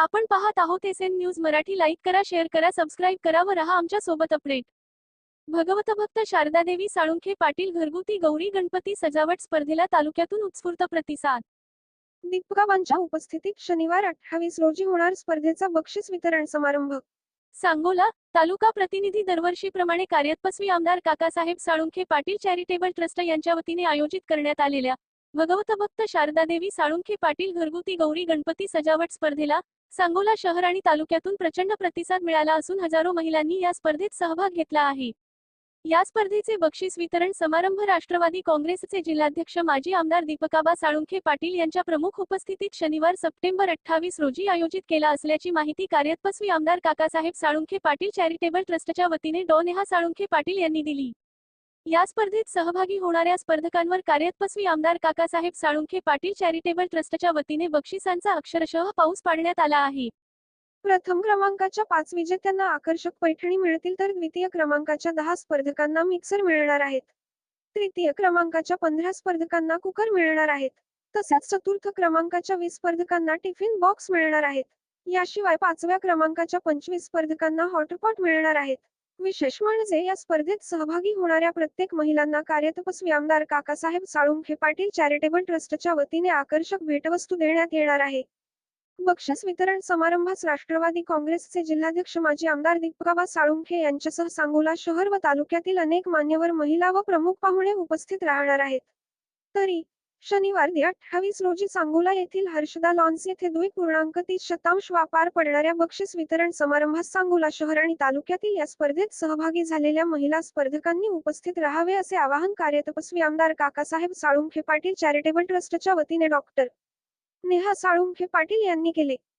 आपण पाहत आहोत S N news Marathi. Like करा शेअर करा सबस्क्राईब करा व रहा आमच्यासोबत अपडेट भगवत भक्त शारदादेवी साळुंखे पाटील घरगुती गौरी गणपती सजावट स्पर्धेला तालुक्यातून उत्स्फूर्त प्रतिसाद. दीपकाबांच्या उपस्थितीत शनिवार अठ्ठावीस रोजी होणार स्पर्धेचा बक्षीस वितरण समारंभ. सांगोला तालुका प्रतिनिधी दरवर्षीप्रमाणे कार्यतपस्वी आमदार काकासाहेब साळुंखे पाटील चॅरिटेबल ट्रस्ट यांच्या वतीने आयोजित करण्यात आलेल्या भगवत भक्त शारदादेवी साळुंखे पाटील घरगुती गौरी गणपती सजावट स्पर्धेला सांगोला शहर आणि तालुक्यातून प्रचंड प्रतिसाद मिळाला असून हजारो महिलांनी या स्पर्धेत सहभाग घेतला आहे. या स्पर्धेचे बक्षीस वितरण समारंभ राष्ट्रवादी काँग्रेसचे जिल्हाध्यक्ष माजी आमदार दीपकाबा साळुंखे पाटील यांच्या प्रमुख उपस्थितीत शनिवार सप्टेंबर अठ्ठावीस रोजी आयोजित केला असल्याची माहिती कार्यतपस्वी आमदार काकासाहेब साळुंखे पाटील चॅरिटेबल ट्रस्टच्या वतीने डॉ नेहा साळुंखे पाटील यांनी दिली. या स्पर्धेत सहभागी होणाऱ्या स्पर्धकांवर कार्यतपस्वी आमदार काकासाहेब साळुंखे पाटील चॅरिटेबल ट्रस्टच्या वतीने बक्षिसांचा अक्षरशः पाऊस पाडण्यात आला आहे. प्रथम क्रमांकाच्या पाच विजेत्यांना आकर्षक पैठणी मिळतील तर द्वितीय क्रमांकाच्या दहा स्पर्धकांना मिक्सर मिळणार आहेत. तृतीय क्रमांकाच्या पंधरा स्पर्धकांना कुकर मिळणार आहेत. तसेच चतुर्थ क्रमांकाच्या वीस स्पर्धकांना टिफिन बॉक्स मिळणार आहेत. याशिवाय पाचव्या क्रमांकाच्या पंचवीस स्पर्धकांना हॉटपॉट मिळणार आहेत. विशेष म्हणजे या स्पर्धेत सहभागी होणाऱ्या प्रत्येक महिलांना कार्यतपस्वी आमदार काकासाहेब साळुंखे पाटील चॅरिटेबल ट्रस्टच्या वतीने आकर्षक भेटवस्तू देण्यात येणार आहे. बक्षीस वितरण समारंभास राष्ट्रवादी काँग्रेसचे जिल्हाध्यक्ष माजी आमदार दीपकाबा साळुंखे यांच्यासह सांगोला शहर व तालुक्यातील अनेक मान्यवर महिला व प्रमुख पाहुणे उपस्थित राहणार आहेत. तरी शनिवार अठ्ठावीस रोजी सांगोला येथील हर्षदा लॉन्स येथे दुई पूर्णांक तीस शतांश व्यापार पडणाऱ्या बक्षीस वितरण समारंभात सांगोला शहर आणि तालुक्यातील या स्पर्धेत सहभागी झालेल्या महिला स्पर्धकांनी उपस्थित राहावे असे आवाहन कार्यतपस्वी आमदार काकासाहेब साळुंखे पाटील चॅरिटेबल ट्रस्टच्या वतीने डॉक्टर नेहा साळुंखे पाटील यांनी केले.